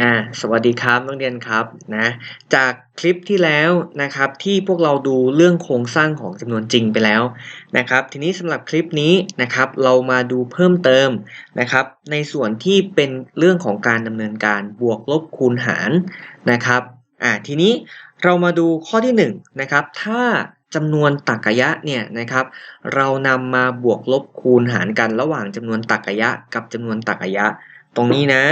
อ่าสวัสดีครับนักเรียนครับนะจากคลิปที่แล้วนะครับที่พวกเราดูเรื่องโครงสร้างของจำนวนจริงไปแล้วนะครับทีนี้สำหรับคลิปนี้นะครับเรามาดูเพิ่มเติมนะครับในส่วนที่เป็นเรื่องของการดำเนินการบวกลบคูณหารนะครับอ่าทีนี้เรามาดูข้อที่1นนะครับถ้าจำนวนตรรกะเนี่ยนะครับเรานำมาบวกลบคูณหารกันระหว่างจำนวนตรรกะกับจำนวนตรรกะตรงนี้นะ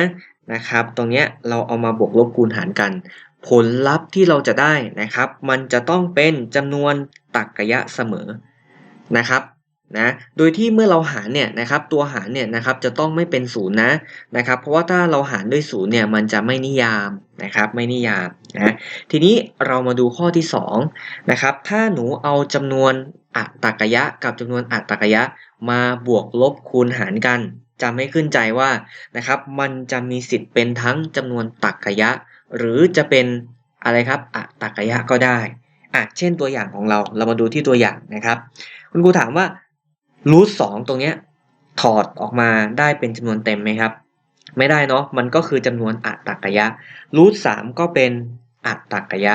นะครับ ตรงเนี้ยเราเอามาบวกลบคูณหารกัน ผลลัพธ์ที่เราจะได้นะครับ มันจะต้องเป็นจำนวนตรรกะเสมอนะครับนะโดยที่เมื่อเราหารเนี่ยนะครับตัวหารเนี่ยนะครับจะต้องไม่เป็นศูนย์นะนะครับเพราะว่าถ้าเราหารด้วยศูนย์เนี่ยมันจะไม่นิยามนะครับไม่นิยามนะทีนี้เรามาดูข้อที่2นะครับถ้าหนูเอาจำนวนอัตรกะกับจำนวนอัตรกยะมาบวกลบคูณหารกัน จะไม่ขึ้นใจว่านะครับมันจะมีสิทธิ์เป็นทั้งจำนวนตักกะยะ หรือจะเป็นอะไรครับอะตักกะยะก็ได้อะเช่นตัวอย่างของเราเรามาดูที่ตัวอย่างนะครับ คุณครูถามว่ารูทสองตรงเนี้ยถอดออกมาได้เป็นจำนวนเต็มไหมครับ ไม่ได้เนาะมันก็คือจำนวนอัตตกยะรูทสามก็เป็นอัตตกยะ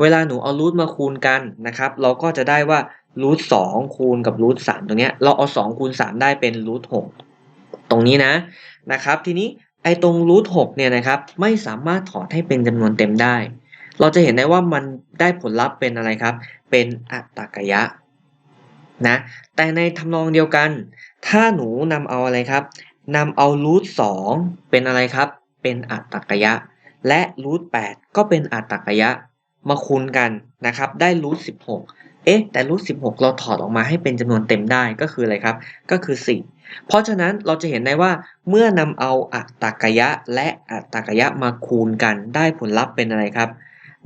เวลาหนูเอารูทมาคูณกันนะครับ เราก็จะได้ว่ารูทสองคูณกับรูทสามตรงเนี้ยเราเอาสองคูณสามได้เป็นรูทหก ตรงนี้นะนะครับ ทีนี้ไอ้ตรงรูทหกเนี่ยนะครับไม่สามารถถอดให้เป็นจำนวนเต็มได้ เราจะเห็นได้ว่ามันได้ผลลัพธ์เป็นอะไรครับ เป็นอัตกยะนะแต่ในทำนองเดียวกัน ถ้าหนูนำเอาอะไรครับนำเอารูทสองเป็นอะไรครับ เป็นอัตกยะ และรูทแปดก็เป็นอัตกยะ มาคูณกันนะครับ ได้รูทสิบหกเอ๊ะแต่รูทสิบหกเราถอดออกมาให้เป็นจำนวนเต็มได้ก็คืออะไรครับ ก็คือสี่ เพราะฉะนั้นเราจะเห็นได้ว่าเมื่อนำเอาอัตตกยะและอัตตกยะมาคูณกันได้ผลลัพธ์เป็นอะไรครับ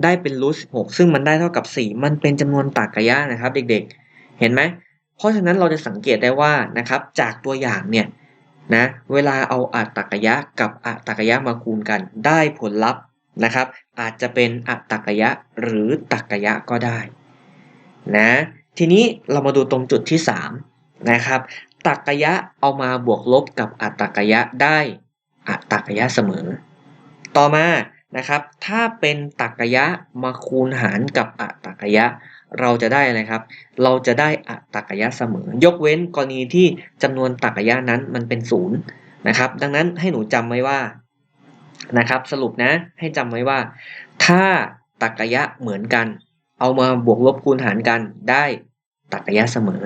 ได้เป็นรูทสิบหกซึ่งมันได้เท่ากับสี่มันเป็นจำนวนตรรกะยะนะครับ เด็กๆ เห็นไหม เพราะฉะนั้นเราจะสังเกตได้ว่านะครับจากตัวอย่างเนี่ยนะเวลาเอาอัตตกยะกับอัตตกยะมาคูณกันได้ผลลัพธ์นะครับ อาจจะเป็นอัตตกยะหรือตักยะก็ได้นะทีนี้เรามาดูตรงจุดที่3นะครับ ตักยะเอามาบวกลบกับอัตตกยะได้อัตตกยะเสมอ ต่อมานะครับ ถ้าเป็นตักยะมาคูณหารกับอัตตกยะ เราจะได้อะไรครับ เราจะได้อัตตกยะเสมอ ยกเว้นกรณีที่จำนวนตักยะนั้นมันเป็นศูนย์นะครับ ดังนั้นให้หนูจำไว้ว่านะครับ สรุปนะให้จำไว้ว่า ถ้าตักยะเหมือนกัน เอามาบวกลบคูณหารกันได้ตักยะเสมอ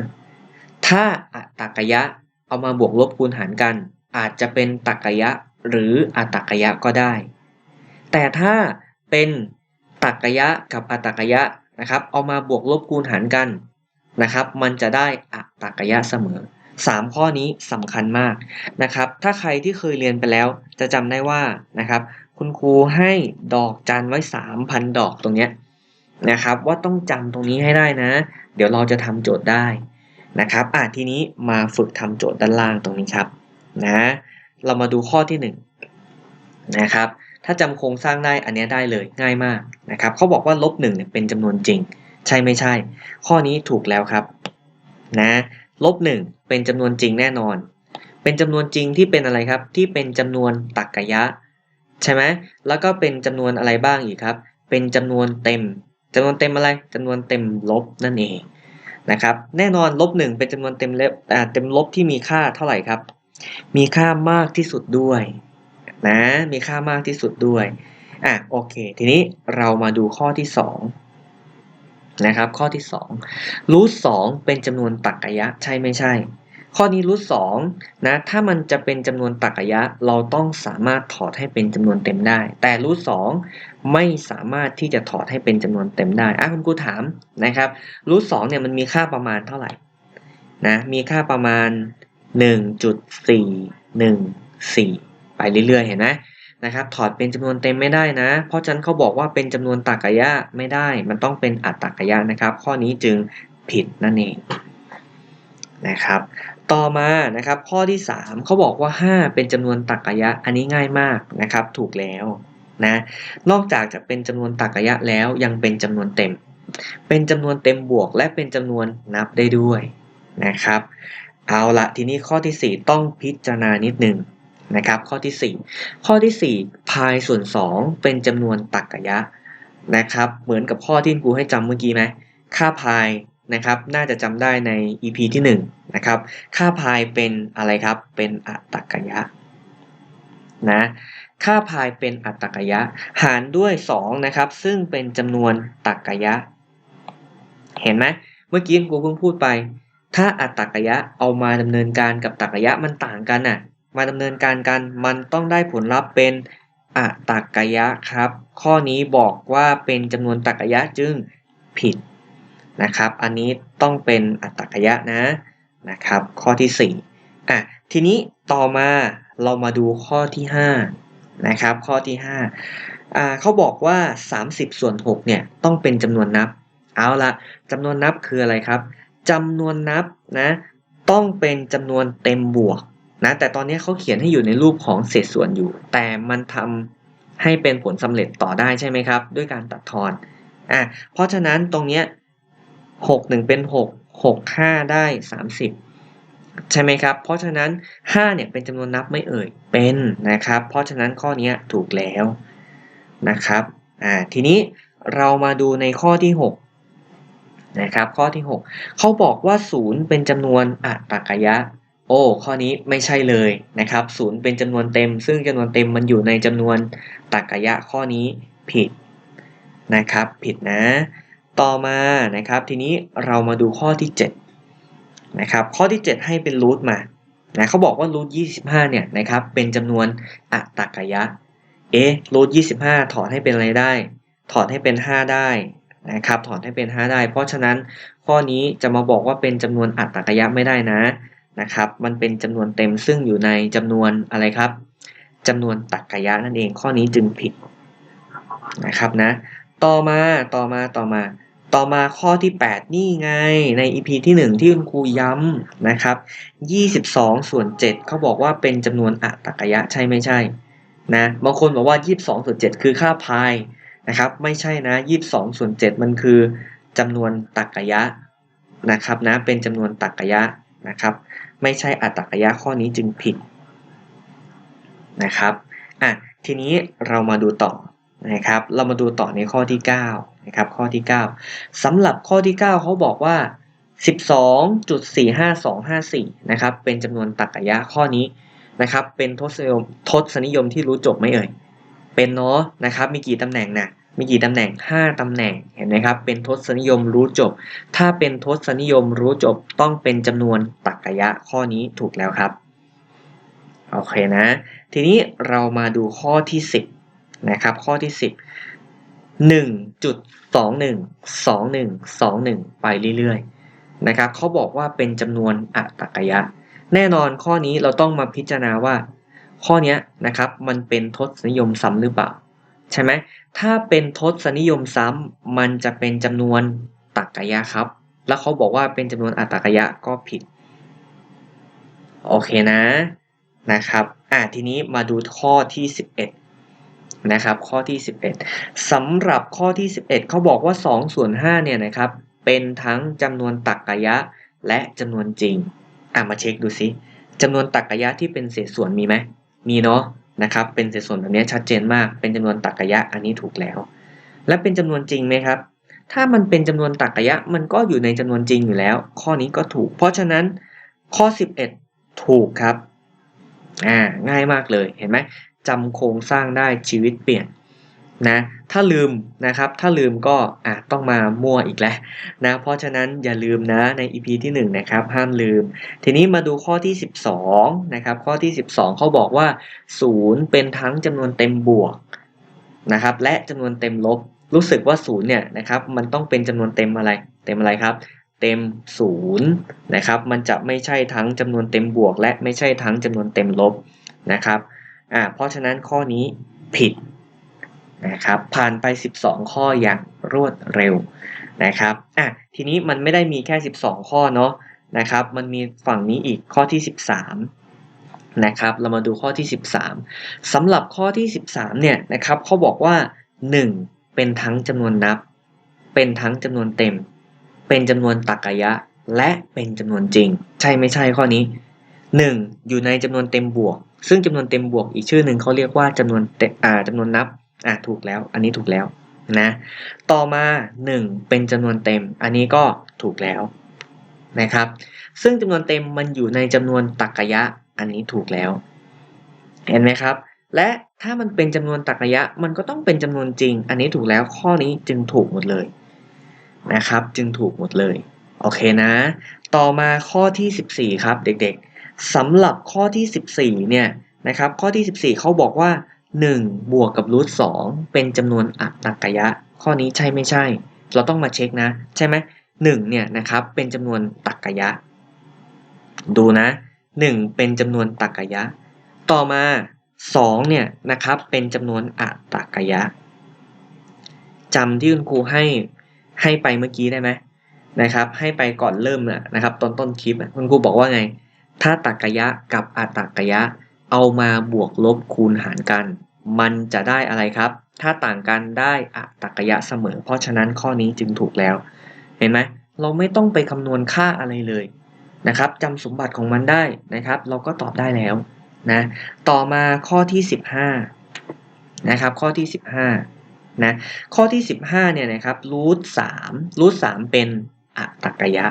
ถ้าอัตตกยะเอามาบวกลบคูณหารกัน อาจจะเป็นตักยะหรืออัตตกยะก็ได้ แต่ถ้าเป็นตักยะกับอัตตกยะนะครับเอามาบวกลบคูณหารกันนะครับ มันจะได้อัตากยะเสมอ 3 ข้อนี้สำคัญมากนะครับ ถ้าใครที่เคยเรียนไปแล้วจะจำได้ว่านะครับ คุณครูให้ดอกจันไว้ 3,000 ดอกตรงนี้นะครับ ว่าต้องจำตรงนี้ให้ได้นะ เดี๋ยวเราจะทำโจทย์ได้ นะครับอ่าทีนี้มาฝึกทำโจทย์ด้านล่างตรงนี้ครับนะเรามาดูข้อที่1นนะครับถ้าจำโครงสร้างได้อันนี้ได้เลยง่ายมากนะครับเขาบอกว่าลบหนึ่งเป็นจำนวนจริง ใช่ไม่ใช่ ข้อนี้ถูกแล้วครับนะลบหนึ่งเป็นจำนวนจริงแน่นอน เป็นจำนวนจริงที่เป็นอะไรครับที่เป็นจำนวนตรรกยะ ใช่ไหมแล้วก็เป็นจำนวนอะไรบ้างอีกครับ เป็นจำนวนเต็มจำนวนเต็มอะไรจำนวนเต็มลบนั่นเอง นะครับ แน่นอนลบหนึ่งเป็นจำนวนเต็มเลเต็มลบที่มีค่าเท่าไหร่ครับ มีค่ามากที่สุดด้วยนะ มีค่ามากที่สุดด้วย อะโอเค ทีนี้เรามาดูข้อที่2นะครับ ข้อที่2รูทสเป็นจำนวนตรรกะใช่ไม่ใช่ ข้อนี้รูทสองนะถ้ามันจะเป็นจำนวนตรรกะเราต้องสามารถถอดให้เป็นจำนวนเต็มได้ แต่รูทสองไม่สามารถที่จะถอดให้เป็นจำนวนเต็มได้อะคุณครูถามนะครับรูทสองเนี่ยมันมีค่าประมาณเท่าไหร่นะมีค่าประมาณ 1.414 ไปเรื่อยๆ เห็นไหมนะครับถอดเป็นจำนวนเต็มไม่ได้นะ เพราะฉะนั้นเขาบอกว่าเป็นจำนวนตรรกะยะไม่ได้ มันต้องเป็นอัตตรกะยะนะครับ ข้อนี้จึงผิดนั่นเองนะครับ ต่อมานะครับข้อที่ 3เขาบอกว่า 5 เป็นจำนวนตรรกะยะอันนี้ง่ายมากนะครับ ถูกแล้วนะนอกจากจะเป็นจำนวนตรรกะยะแล้วยังเป็นจำนวนเต็ม เป็นจำนวนเต็มบวก และเป็นจำนวนนับได้ด้วยนะครับ เอาละทีนี้ข้อที่ 4 ต้องพิจารณานิดนึงนะครับ ข้อที่ 4 ข้อที่ 4 พายส่วน 2 เป็นจำนวนตรรกะนะครับ เหมือนกับข้อที่ครูให้จำเมื่อกี้ไหมค่าพาย นะครับ น่าจะจำได้ใน EP ที่1นะครับ ค่าพายเป็นอะไรครับ เป็นอัตตรกะนะ ค่าพายเป็นอัตตรกะหารด้วย2นะครับ ซึ่งเป็นจำนวนตรรกะเห็นไหมเมื่อกี้ครูเพิ่งพูดไป ถ้าอัตตรกะเอามาดำเนินการกับตรรกะมันต่างกันน่ะ มาดำเนินการกัน มันต้องได้ผลลัพธ์เป็นอัตตรกะครับ ข้อนี้บอกว่าเป็นจำนวนตรรกะจึงผิด นะครับ อันนี้ต้องเป็นอัตตรกะนะนะครับ ข้อที่4อะทีนี้ต่อมาเรามาดูข้อที่5นะครับ ข้อที่5อ่าเขาบอกว่า 30 ส่วน6เนี่ยต้องเป็นจำนวนนับ เอาละจำนวนนับคืออะไรครับจำนวนนับนะต้องเป็นจำนวนเต็มบวกนะแต่ตอนนี้เขาเขียนให้อยู่ในรูปของเศษส่วนอยู่ แต่มันทำให้เป็นผลสำเร็จต่อได้ใช่ไหมครับ ด้วยการตัดทอนอะเพราะฉะนั้นตรงเนี้ย หกหนึ่งเป็นหกหกห้าได้สามสิบใช่ไหมครับ เพราะฉะนั้นห้าเนี่ยเป็นจำนวนนับไม่เอ่ยเป็นนะครับ เพราะฉะนั้นข้อนี้ถูกแล้วนะครับอ่าทีนี้เรามาดูในข้อที่หกนะครับข้อที่หกเขาบอกว่าศูนย์เป็นจำนวนอัตกยะ โอ้ข้อนี้ไม่ใช่เลยนะครับศูนย์เป็นจำนวนเต็ม ซึ่งจำนวนเต็มมันอยู่ในจำนวนตรรกยะข้อนี้ผิดนะครับ ผิดนะ ต่อมานะครับทีนี้เรามาดูข้อที่7นะครับข้อที่ 7 ให้เป็นรูทมานะเขาบอกว่ารูท25เนี่ยนะครับเป็นจำนวนอัตตกยะเอ๊ะรูท25 ถอดให้เป็นอะไรได้ ถอดให้เป็น 5 ได้นะครับถอดให้เป็น 5 ได้ เพราะฉะนั้นข้อนี้จะมาบอกว่าเป็นจำนวนอัตตกยะไม่ได้นะนะครับ มันเป็นจำนวนเต็มซึ่งอยู่ในจำนวนอะไรครับจำนวนตรรกยะนั่นเองข้อนี้จึงผิดนะครับนะ ต่อมาต่อมาต่อมา ต่อมาข้อที่ 8 นี่ไงใน EP ที่ 1 ที่คุณครูย้ำนะครับ 22 ส่วน 7เขาบอกว่าเป็นจำนวนอัตกยะใช่ไม่ใช่นะบางคนบอกว่า 22 ส่วน 7 คือค่าพายนะครับไม่ใช่นะ 22 ส่วน 7 มันคือจำนวนตรรกยะนะครับนะเป็นจำนวนตรรกยะนะครับ ไม่ใช่อัตตกยะข้อนี้จึงผิดนะครับอะทีนี้เรามาดูต่อ นะครับเรามาดูต่อในข้อที่9นะครับข้อที่ 9สำหรับข้อที่ 9เขาบอกว่า 12.45254นะครับเป็นจำนวนตรรกะยะข้อนี้นะครับเป็นทศนิยมทศนิยมที่รู้จบไหมเอ่ยเป็นเนาะนะครับมีกี่ตำแหน่งนะมีกี่ตำแหน่ง 5ตำแหน่ง เห็นไหมครับ เป็นทศนิยมรู้จบ ถ้าเป็นทศนิยมรู้จบต้องเป็นจำนวนตรรกะยะข้อนี้ถูกแล้วครับ โอเคนะ ทีนี้เรามาดูข้อที่ 10 นะครับ ข้อที่ 10 1.212121 ไปเรื่อยๆนะครับเขาบอกว่าเป็นจำนวนอัตกยะ แน่นอนข้อนี้เราต้องมาพิจารณาว่า ข้อนี้นะครับมันเป็นทศนิยมซ้ำหรือเปล่า ใช่ไหมถ้าเป็นทศนิยมซ้ำมันจะเป็นจำนวนตักยะครับ แล้วเขาบอกว่าเป็นจำนวนอัตตกยะก็ผิด โอเคนะนะครับ อ่าทีนี้มาดูข้อที่ 11 นะครับข้อที่ 11สำหรับข้อที่ 11 เขาบอกว่า2ส่วน5เนี่ยนะครับเป็นทั้งจำนวนตรรกยะและจำนวนจริงอะมาเช็คดูซิจำนวนตรรกยะที่เป็นเศษส่วนมีไหมมีเนาะนะครับเป็นเศษส่วนแบบนี้ชัดเจนมาก เป็นจำนวนตรรกยะอันนี้ถูกแล้ว และเป็นจำนวนจริงไหมครับ ถ้ามันเป็นจำนวนตรรกยะมันก็อยู่ในจำนวนจริงอยู่แล้ว ข้อนี้ก็ถูก เพราะฉะนั้นข้อ 11 ถูกครับอ่าง่ายมากเลยเห็นไหม จำโครงสร้างได้ชีวิตเปลี่ยนนะถ้าลืมนะครับถ้าลืมก็อะต้องมามั่วอีกแล้วนะเพราะฉะนั้นอย่าลืมนะใน EP ที่1นะครับห้ามลืม ทีนี้มาดูข้อที่ 12นะครับข้อที่ 12 เขาบอกว่า 0 เป็นทั้งจำนวนเต็มบวกนะครับและจำนวนเต็มลบ รู้สึกว่า0เนี่ยนะครับมันต้องเป็นจำนวนเต็มอะไร เต็มอะไรครับ เต็ม0นะครับมันจะไม่ใช่ทั้งจำนวนเต็มบวก และไม่ใช่ทั้งจำนวนเต็มลบนะครับ อ่าเพราะฉะนั้นข้อนี้ผิดนะครับผ่านไป 12 ข้ออย่างรวดเร็วนะครับอะทีนี้มันไม่ได้มีแค่ 12 ข้อเนาะนะครับ มันมีฝั่งนี้อีกข้อที่ 13นะครับ เรามาดูข้อที่ 13สำหรับข้อที่ 13เนี่ยนะครับเขาบอกว่า 1 เป็นทั้งจำนวนนับ เป็นทั้งจำนวนเต็ม เป็นจำนวนตรรกะยะ และเป็นจำนวนจริง ใช่ไม่ใช่ข้อนี้ 1 อยู่ในจำนวนเต็มบวก ซึ่งจำนวนเต็มบวกอีกชื่อหนึ่งเขาเรียกว่าจำนวนเตอ่าจำนวนนับอ่าถูกแล้ว อันนี้ถูกแล้วนะ ต่อมา 1 เป็นจำนวนเต็ม อันนี้ก็ถูกแล้วนะครับ ซึ่งจำนวนเต็มมันอยู่ในจำนวนตรรกะยะ อันนี้ถูกแล้ว เห็นไหมครับ และถ้ามันเป็นจำนวนตรรกะยะ มันก็ต้องเป็นจำนวนจริง อันนี้ถูกแล้วข้อนี้จึงถูกหมดเลยนะครับ จึงถูกหมดเลย โอเคนะ ต่อมาข้อที่ 14 ครับเด็กๆ สำหรับข้อที่ 14 เนี่ยนะครับข้อที่ 14 เขาบอกว่า 1 บวกกับรูท2เป็นจำนวนอัตรกยะ ข้อนี้ใช่ไม่ใช่ เราต้องมาเช็คนะ ใช่ไหมหนึ่งเนี่ยนะครับเป็นจำนวนตรรกยะ ดูนะ 1 เป็นจำนวนตรรกยะ ต่อมา2เนี่ยนะครับเป็นจำนวนอัตรกยะจำที่คุณครูให้ให้ไปเมื่อกี้ได้ไหมนะครับ ให้ไปก่อนเริ่มนะครับตอนต้นคลิปคุณครูบอกว่าไง ถ้าตรรกยะกับอัตรกยะ เอามาบวกลบคูณหารกัน มันจะได้อะไรครับ ถ้าต่างกันได้อัตรกยะเสมอ เพราะฉะนั้นข้อนี้จึงถูกแล้ว เห็นไหมเราไม่ต้องไปคำนวณค่าอะไรเลยนะครับจำสมบัติของมันได้นะครับ เราก็ตอบได้แล้วนะต่อมาข้อที่ 15นะครับข้อที่ 15นะข้อที่ 15เนี่ยนะครับรูทสามรูทสามเป็นอัตรกยะ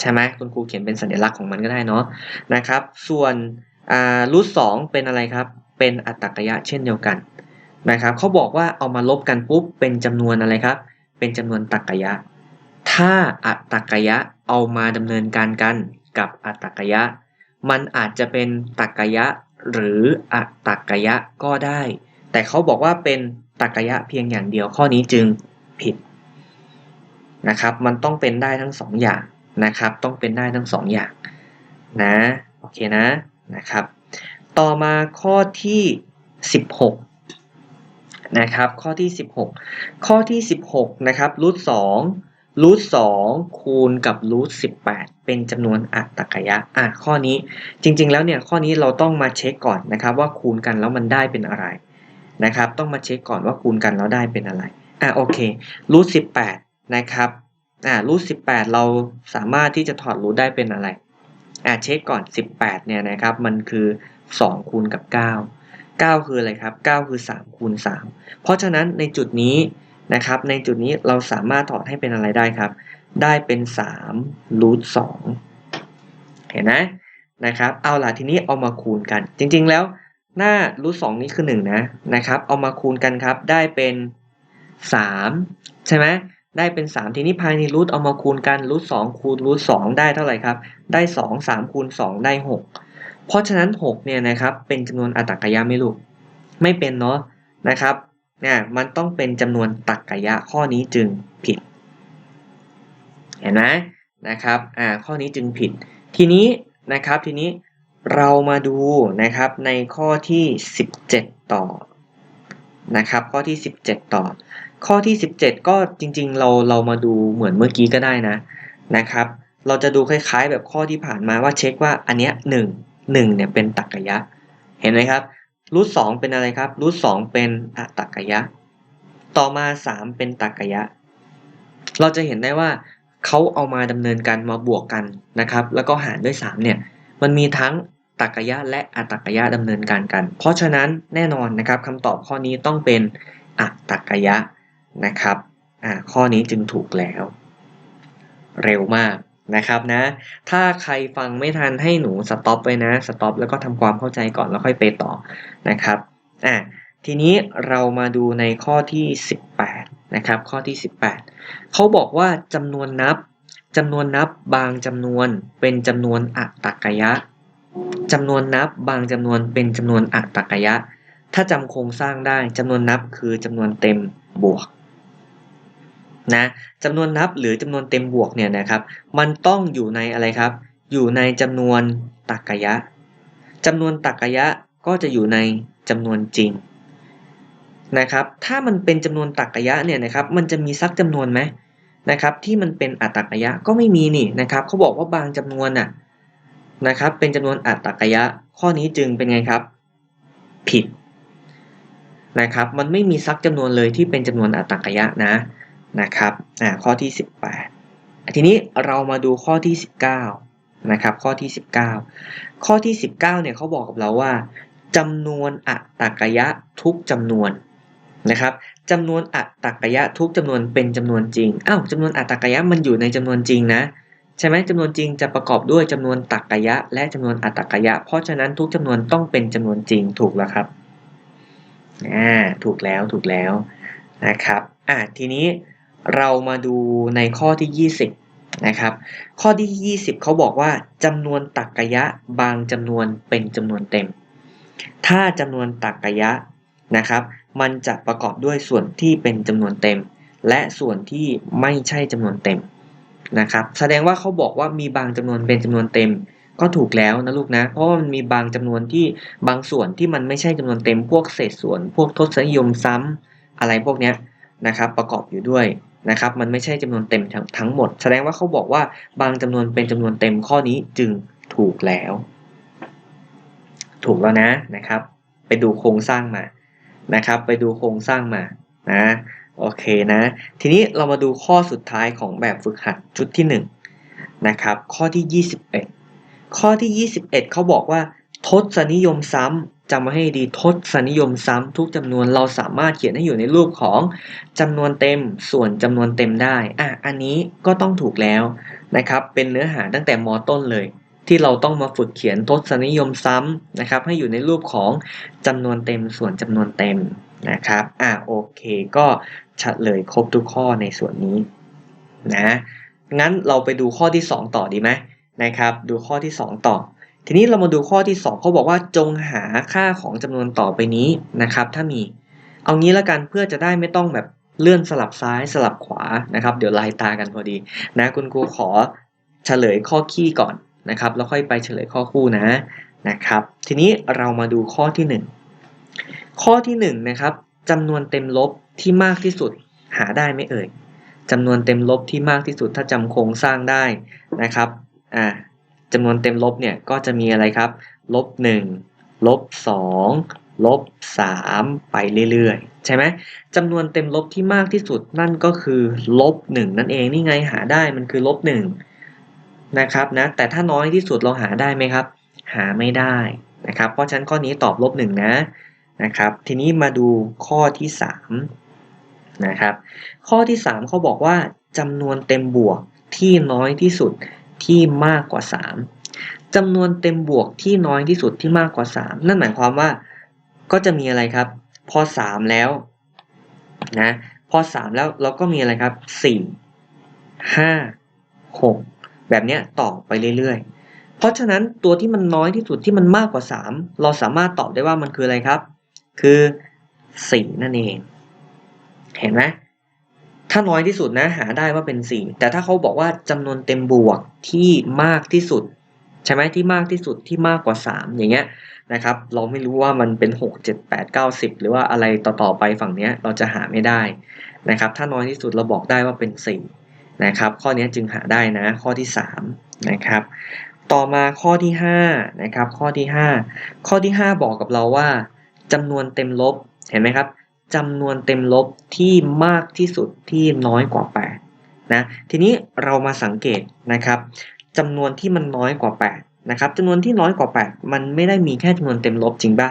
ใช่ไหมคุณครูเขียนเป็นสัญลักษณ์ของมันก็ได้เนาะนะครับ ส่วนรูทสองเป็นอะไรครับ เป็นอัตรกยะเช่นเดียวกันนะครับเขาบอกว่าเอามาลบกันปุ๊บเป็นจำนวนอะไรครับ เป็นจำนวนตรรกยะ ถ้าอัตตรกยะเอามาดำเนินการกันกับอัตตรกยะ มันอาจจะเป็นตรรกยะหรืออัตตรกยะก็ได้ แต่เขาบอกว่าเป็นตรรกยะเพียงอย่างเดียวข้อนี้จึงผิดนะครับ มันต้องเป็นได้ทั้งสองอย่าง นะครับ ต้องเป็นได้ทั้งสองอย่างนะโอเคนะนะครับ ต่อมาข้อที่ 16นะครับข้อที่ 16 ข้อที่ 16นะครับรูท2รูท2คูณกับรูท18เป็นจำนวนอัตตกยะอะข้อนี้จริง ๆ แล้วเนี่ยข้อนี้เราต้องมาเช็คก่อนนะครับ ว่าคูณกันแล้วมันได้เป็นอะไรนะครับ ต้องมาเช็คก่อนว่าคูณกันแล้วได้เป็นอะไรอะโอเครูท18นะครับ อ่ารูท18เราสามารถที่จะถอดรูทได้เป็นอะไรอ่าเช็คก่อน18เนี่ยนะครับมันคือ2คูณกับ9 9คืออะไรครับ9คือ3คูณ3เพราะฉะนั้นในจุดนี้นะครับในจุดนี้เราสามารถถอดให้เป็นอะไรได้ครับ ได้เป็น3รูท2เห็นไหมนะครับเอาล่ะทีนี้เอามาคูณกัน จริงๆแล้วหน้ารูท2นี้คือ1นะนะครับเอามาคูณกันครับได้เป็น 3 ใช่ไหม ได้เป็น 3 ทีนี้ภายในรูทเอามาคูณกันรูท2คูณรูท2ได้เท่าไหร่ครับ ได้ 2 3คูณ2ได้ 6 เพราะฉะนั้น 6 เนี่ยนะครับ เป็นจำนวนอัตตกยะไม่ลูก ไม่เป็นเนาะนะครับเนี่ยมันต้องเป็นจำนวนตรรกยะข้อนี้จึงผิด เห็นไหมนะครับอ่าข้อนี้จึงผิด ทีนี้นะครับทีนี้เรามาดูนะครับในข้อที่ 17 ต่อนะครับข้อที่ 17 ต่อ ข้อที่ 17 ก็จริงๆ เราเรามาดูเหมือนเมื่อกี้ก็ได้นะนะครับ เราจะดูคล้ายๆ แบบข้อที่ผ่านมาว่าเช็คว่าอันเนี้ยหนึ่งหนึ่งเนี่ยเป็นตรรกยะ เห็นไหมครับรูทสองเป็นอะไรครับรูทสองเป็นอัตตรกยะ ต่อมาสามเป็นตรรกยะ เราจะเห็นได้ว่าเขาเอามาดำเนินการมาบวกกันนะครับ แล้วก็หารด้วย3เนี่ยมันมีทั้งตรรกยะและอัตตรกยะดำเนินการกัน เพราะฉะนั้นแน่นอนนะครับคำตอบข้อนี้ต้องเป็นอัตตรกยะ นะครับอ่าข้อนี้จึงถูกแล้ว เร็วมากนะครับนะ ถ้าใครฟังไม่ทันให้หนูสต็อปไว้นะสต็อปแล้วก็ทำความเข้าใจก่อนแล้วค่อยไปต่อนะครับอ่าทีนี้เรามาดูในข้อที่ 18นะครับข้อที่ 18 เขาบอกว่าจำนวนนับจำนวนนับบางจำนวนเป็นจำนวนอัตกยะจำนวนนับบางจำนวนเป็นจำนวนอัตตกยะ ถ้าจำโครงสร้างได้จำนวนนับคือจำนวนเต็มบวก นะจำนวนนับหรือจำนวนเต็มบวกเนี่ยนะครับ มันต้องอยู่ในอะไรครับ อยู่ในจำนวนตรรกยะจำนวนตรรกยะก็จะอยู่ในจำนวนจริงนะครับถ้ามันเป็นจำนวนตรรกยะเนี่ยนะครับมันจะมีสักจำนวนไหมนะครับที่มันเป็นอัตตรกยะก็ไม่มีนี่นะครับเขาบอกว่าบางจำนวนน่ะนะครับเป็นจำนวนอัตตรกยะข้อนี้จึงเป็นไงครับ ผิดนะครับมันไม่มีสักจำนวนเลยที่เป็นจำนวนอัตตรกยะนะ นะครับอ่าข้อที่ 18 ทีนี้เรามาดูข้อที่ 19นะครับข้อที่ 19 ข้อที่ 19เนี่ยเขาบอกกับเราว่าจำนวนอัตตกยะทุกจำนวนนะครับจำนวนอัตตกยะทุกจำนวนเป็นจำนวนจริงอ้าวจำนวนอัตตกยะมันอยู่ในจำนวนจริงนะใช่ไหมจำนวนจริงจะประกอบด้วยจำนวนตักกยะ และจำนวนอัตตกยะ เพราะฉะนั้นทุกจำนวนต้องเป็นจำนวนจริงถูกแล้วครับอ่าถูกแล้วถูกแล้วนะครับอ่าทีนี้ เรามาดูในข้อที่ 20 นะครับ ข้อที่ 20 เขาบอกว่าจำนวนตักกยะบางจำนวนเป็นจำนวนเต็ม ถ้าจำนวนตักกยะนะครับ มันจะประกอบด้วยส่วนที่เป็นจำนวนเต็ม และส่วนที่ไม่ใช่จำนวนเต็มนะครับ แสดงว่าเขาบอกว่ามีบางจำนวนเป็นจำนวนเต็มก็ถูกแล้วนะลูกนะ เพราะว่ามันมีบางจำนวนที่บางส่วนที่มันไม่ใช่จำนวนเต็มพวกเศษส่วน พวกทศนิยมซ้ำอะไรพวกเนี้ยนะครับ ประกอบอยู่ด้วย นะครับมันไม่ใช่จำนวนเต็มทั้งทั้งหมด แสดงว่าเขาบอกว่าบางจำนวนเป็นจำนวนเต็มข้อนี้จึงถูกแล้ว ถูกแล้วนะนะครับ ไปดูโครงสร้างมานะครับ ไปดูโครงสร้างมานะโอเคนะ ทีนี้เรามาดูข้อสุดท้ายของแบบฝึกหัดชุดที่1นะครับข้อที่ 21 ข้อที่ 21 เขาบอกว่า ทศนิยมซ้ำ จำมาให้ดีทศนิยมซ้ำทุกจำนวนเราสามารถเขียนให้อยู่ในรูปของจำนวนเต็มส่วนจำนวนเต็มได้อะอันนี้ก็ต้องถูกแล้วนะครับ เป็นเนื้อหาตั้งแต่มต้นเลย ที่เราต้องมาฝึกเขียนทศนิยมซ้ำนะครับ ให้อยู่ในรูปของจำนวนเต็มส่วนจำนวนเต็มนะครับอ่าโอเค ก็เฉลยครบทุกข้อในส่วนนี้นะงั้นเราไปดูข้อที่ 2 ต่อดีไหมนะครับ ดูข้อที่ 2 ต่อ ทีนี้เรามาดูข้อที่ 2เขาบอกว่าจงหาค่าของจำนวนต่อไปนี้นะครับ ถ้ามี เอางี้ละกันเพื่อจะได้ไม่ต้องแบบเลื่อนสลับซ้ายสลับขวานะครับ เดี๋ยวลายตากันพอดีนะคุณครูขอเฉลยข้อขี้ก่อนนะครับ แล้วค่อยไปเฉลยข้อคู่นะนะครับ ทีนี้เรามาดูข้อที่ 1 ข้อที่1นะครับจำนวนเต็มลบที่มากที่สุดหาได้ไหมเอ่ยจำนวนเต็มลบที่มากที่สุดถ้าจำโครงสร้างได้นะครับอ่า จำนวนเต็มลบเนี่ยก็จะมีอะไรครับลบ1ลบ2ลบ3ไปเรื่อยๆ ใช่ไหมจำนวนเต็มลบที่มากที่สุดนั่นก็คือลบ1นั่นเองนี่ไงหาได้มันคือลบ1นะครับนะแต่ถ้าน้อยที่สุดเราหาได้ไหมครับ หาไม่ได้นะครับเพราะฉะนั้นข้อนี้ตอบลบ1นะนะครับทีนี้มาดูข้อที่3นะครับข้อที่ 3เขาบอกว่าจำนวนเต็มบวกที่น้อยที่สุด ที่มากกว่า 3จำนวนเต็มบวกที่น้อยที่สุดที่มากกว่า 3 นั่นหมายความว่าก็จะมีอะไรครับ พอ 3 แล้วนะพอ 3 แล้วเราก็มีอะไรครับ 4 5 6 แบบนี้ต่อไปเรื่อยๆ เพราะฉะนั้นตัวที่มันน้อยที่สุดที่มันมากกว่า 3 เราสามารถตอบได้ว่ามันคืออะไรครับ คือ 4 นั่นเอง เห็นไหม ถ้าน้อยที่สุดนะหาได้ว่าเป็น4แต่ถ้าเขาบอกว่าจำนวนเต็มบวกที่มากที่สุด ใช่ไหมที่มากที่สุดที่มากกว่า 3 อย่างเงี้ยนะครับ เราไม่รู้ว่ามันเป็น 6 7 8 9 10 หรือว่าอะไรต่อๆไปฝั่งเนี้ยเราจะหาไม่ได้นะครับ ถ้าน้อยที่สุดเราบอกได้ว่าเป็น4นะครับ ข้อนี้จึงหาได้นะ ข้อที่3นะครับ ต่อมาข้อที่5นะครับ ข้อที่ 5 ข้อที่ 5 บอกกับเราว่าจำนวนเต็มลบเห็นไหมครับ จำนวนเต็มลบที่มากที่สุดที่น้อยกว่า 8 นะ ทีนี้เรามาสังเกตนะครับจำนวนที่มันน้อยกว่า 8 นะครับจำนวนที่น้อยกว่า 8 มันไม่ได้มีแค่จำนวนเต็มลบจริงป่ะ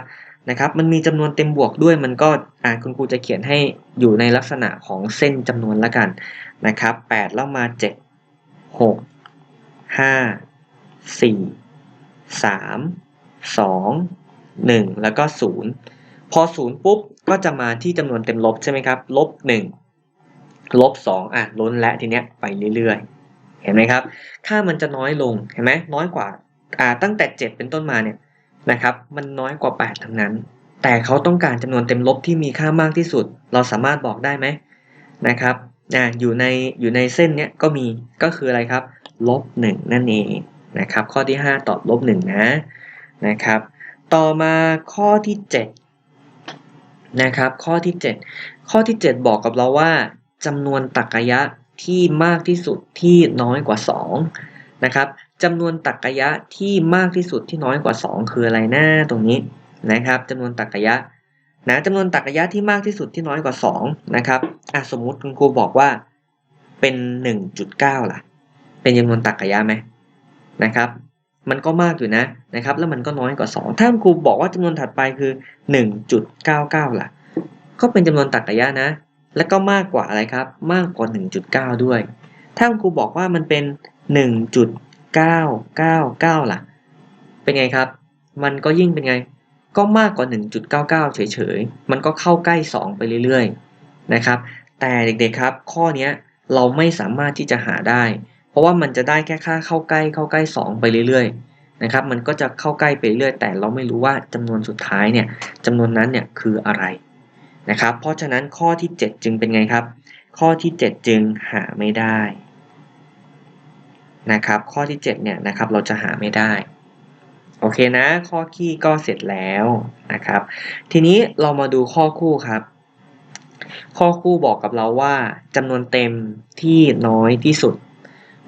นะครับ มันมีจำนวนเต็มบวกด้วยมันก็อ่าคุณครูจะเขียนให้อยู่ในลักษณะของเส้นจำนวนละกันนะครับ8แล้วมา 7 6 5 4 3 2 1 แล้วก็ 0 พอ 0 ปุ๊บ ก็จะมาที่จำนวนเต็มลบใช่ไหมครับลบ1ลบ2อะล้นและทีเนี้ยไปเรื่อยๆ เห็นไหมครับ ค่ามันจะน้อยลงเห็นไหมน้อยกว่าอ่าตั้งแต่ 7 เป็นต้นมาเนี่ยนะครับมันน้อยกว่า 8 ทั้งนั้น แต่เขาต้องการจำนวนเต็มลบที่มีค่ามากที่สุด เราสามารถบอกได้ไหมนะครับอ่าอยู่ในอยู่ในเส้นเนี้ยก็มีก็คืออะไรครับลบ1นั่นเองนะครับข้อที่ 5 ตอบลบ1นะนะครับต่อมาข้อที่ 7 นะครับ ข้อที่ 7 ข้อที่ 7 บอกกับเราว่าจำนวนตรรกะที่มากที่สุดที่น้อยกว่า 2 นะครับจำนวนตรรกะที่มากที่สุดที่น้อยกว่า 2 คืออะไรนะตรงนี้นะครับจำนวนตรรกะนะจำนวนตรรกะที่มากที่สุดที่น้อยกว่า 2 นะครับอะสมมุติคุณครูบอกว่าเป็น 1.9 ล่ะ เป็นจำนวนตรรกะไหมนะครับ มันก็มากอยู่นะนะครับแล้วมันก็น้อยกว่า 2 ถ้าครูบอกว่าจำนวนถัดไปคือ 1.99 ล่ะ ก็เป็นจำนวนตรรกะนะ แล้วก็มากกว่าอะไรครับ มากกว่า 1.9 ด้วย ถ้าครูบอกว่ามันเป็น 1.999 ล่ะ เป็นไงครับ มันก็ยิ่งเป็นไง ก็มากกว่า 1.99 เฉยๆ มันก็เข้าใกล้ 2 ไปเรื่อยๆนะครับ แต่เด็กๆครับ ข้อนี้เราไม่สามารถที่จะหาได้ เพราะว่ามันจะได้แค่ค่าเข้าใกล้เข้าใกล้ 2 ไปเรื่อยๆนะครับ มันก็จะเข้าใกล้ไปเรื่อยแต่เราไม่รู้ว่าจำนวนสุดท้ายเนี่ยจำนวนนั้นเนี่ยคืออะไรนะครับ เพราะฉะนั้นข้อที่ 7 จึงเป็นไงครับ ข้อที่ 7 จึงหาไม่ได้นะครับ ข้อที่ 7 เนี่ยนะครับเราจะหาไม่ได้โอเคนะ ข้อขี้ก็เสร็จแล้วนะครับ ทีนี้เรามาดูข้อคู่ครับ ข้อคู่บอกกับเราว่าจำนวนเต็มที่น้อยที่สุด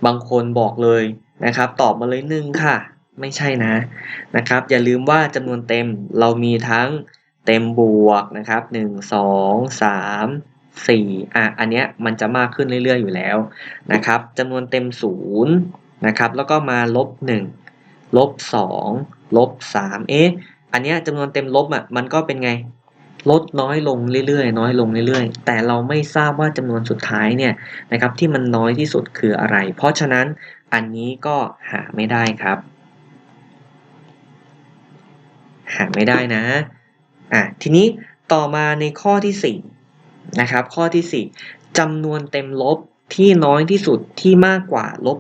บางคนบอกเลยนะครับ ตอบมาเลยหนึ่งค่ะ ไม่ใช่นะนะครับ อย่าลืมว่าจำนวนเต็มเรามีทั้งเต็มบวกนะครับหนึ่งสองสามสี่อะอันเนี้ยมันจะมากขึ้นเรื่อยๆอยู่แล้วนะครับจำนวนเต็มศูนย์นะครับ แล้วก็มาลบหนึ่งลบสองลบสามเอ๊ะอันเนี้ยจำนวนเต็มลบอะมันก็เป็นไง ลดน้อยลงเรื่อยๆน้อยลงเรื่อยๆ แต่เราไม่ทราบว่าจำนวนสุดท้ายเนี่ยนะครับที่มันน้อยที่สุดคืออะไร เพราะฉะนั้นอันนี้ก็หาไม่ได้ครับ หาไม่ได้นะอะทีนี้ต่อมาในข้อที่4นะครับข้อที่4จำนวนเต็มลบที่น้อยที่สุดที่มากกว่าลบ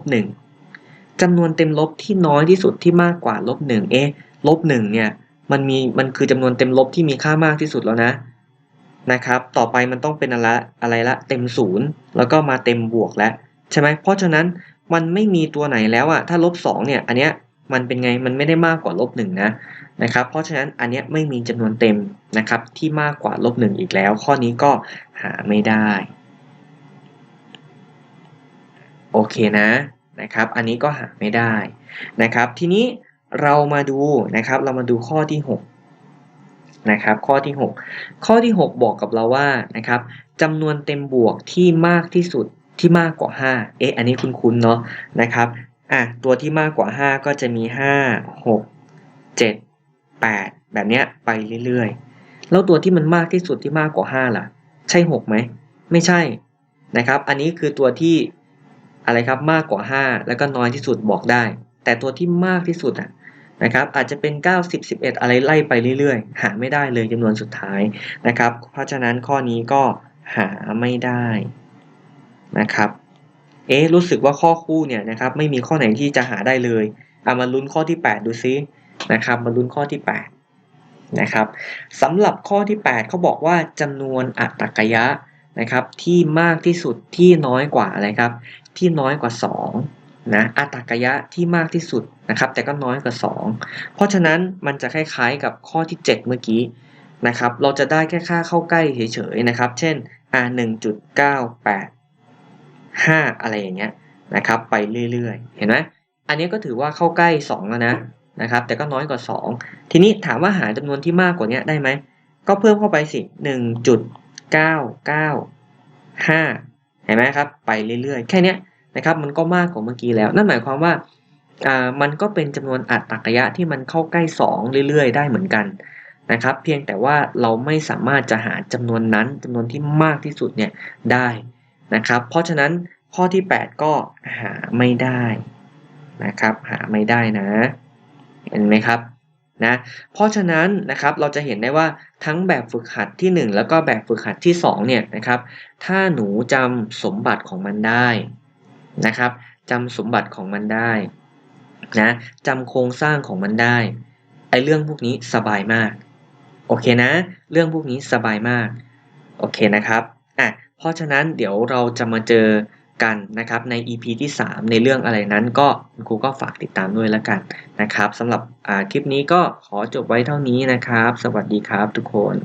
1จำนวนเต็มลบที่น้อยที่สุดที่มากกว่าลบ1เอ๊ะลบ1เนี่ย มันมีมันคือจำนวนเต็มลบที่มีค่ามากที่สุดแล้วนะนะครับ ต่อไปมันต้องเป็นอะไรอะไรละเต็มศูนย์แล้วก็มาเต็มบวกแล้วใช่ไหมเพราะฉะนั้นมันไม่มีตัวไหนแล้วอะถ้าลบสองเนี่ยอันเนี้ยมันเป็นไงมันไม่ได้มากกว่าลบหนึ่งนะนะครับเพราะฉะนั้นอันเนี้ยไม่มีจำนวนเต็มนะครับที่มากกว่าลบหนึ่งอีกแล้ว ข้อนี้ก็หาไม่ได้โอเคนะนะครับอันนี้ก็หาไม่ได้นะครับทีนี้ เรามาดูนะครับ เรามาดูข้อที่ 6 นะครับ ข้อที่ 6 ข้อที่ 6 บอกกับเราว่านะครับจำนวนเต็มบวกที่มากที่สุดที่มากกว่า 5 เอ๊ะ อันนี้คุ้นๆเนาะนะครับอะตัวที่มากกว่า 5 ก็จะมี 5 6 7 8 แบบเนี้ยไปเรื่อยๆ แล้วตัวที่มันมากที่สุดที่มากกว่า 5 ล่ะ ใช่ 6 ไหม ไม่ใช่นะครับ อันนี้คือตัวที่อะไรครับมากกว่า 5 แล้วก็น้อยที่สุดบอกได้ แต่ตัวที่มากที่สุดอะนะครับอาจจะเป็น 90 11 อะไรไล่ไปเรื่อยๆ หาไม่ได้เลยจำนวนสุดท้ายนะครับ เพราะฉะนั้นข้อนี้ก็หาไม่ได้นะครับ เอ๊รู้สึกว่าข้อคู่เนี่ยนะครับไม่มีข้อไหนที่จะหาได้เลยเอามาลุ้นข้อที่ 8 ดูซินะครับมาลุ้นข้อที่ 8 นะครับสำหรับข้อที่ 8 เขาบอกว่าจำนวนอัตกยะนะครับที่มากที่สุดที่น้อยกว่าอะไรครับ ที่น้อยกว่า 2 นะอัตตกยะที่มากที่สุดนะครับ แต่ก็น้อยกว่า 2 เพราะฉะนั้นมันจะคล้ายๆกับข้อที่ 7 เมื่อกี้นะครับ เราจะได้แค่ค่าเข้าใกล้เฉยๆนะครับ เช่น r 1.98 5 อะไรอย่างเงี้ยนะครับ ไปเรื่อยๆ เห็นไหมอันนี้ก็ถือว่าเข้าใกล้ 2 แล้วนะนะครับ แต่ก็น้อยกว่า 2 ทีนี้ถามว่าหาจำนวนที่มากกว่านี้ได้ไหม ก็เพิ่มเข้าไปสิ 1.995 เห็นไหมครับ ไปเรื่อยๆ แค่นี้ นะครับมันก็มากกว่าเมื่อกี้แล้ว นั่นหมายความว่ามันก็เป็นจำนวนอัตรกยะที่มันเข้าใกล้ 2 เรื่อยๆ ได้เหมือนกันนะครับ เพียงแต่ว่าเราไม่สามารถจะหาจำนวนนั้นจำนวนที่มากที่สุดเนี่ยได้นะครับ เพราะฉะนั้นข้อที่ 8 ก็หาไม่ได้นะครับ หาไม่ได้นะ เห็นไหมครับนะเพราะฉะนั้นนะครับเราจะเห็นได้ว่าทั้งแบบฝึกหัดที่ 1 แล้วก็แบบฝึกหัดที่2เนี่ยนะครับถ้าหนูจำสมบัติของมันได้ นะครับจำสมบัติของมันได้นะจำโครงสร้างของมันได้ไอเรื่องพวกนี้สบายมากโอเคนะ เรื่องพวกนี้สบายมากโอเคนะครับอะเพราะฉะนั้นเดี๋ยวเราจะมาเจอกันนะครับใน EP ที่ 3 ในเรื่องอะไรนั้นก็คุณครูก็ฝากติดตามด้วยแล้วกันนะครับสำหรับคลิปนี้ก็ขอจบไว้เท่านี้นะครับ สวัสดีครับทุกคน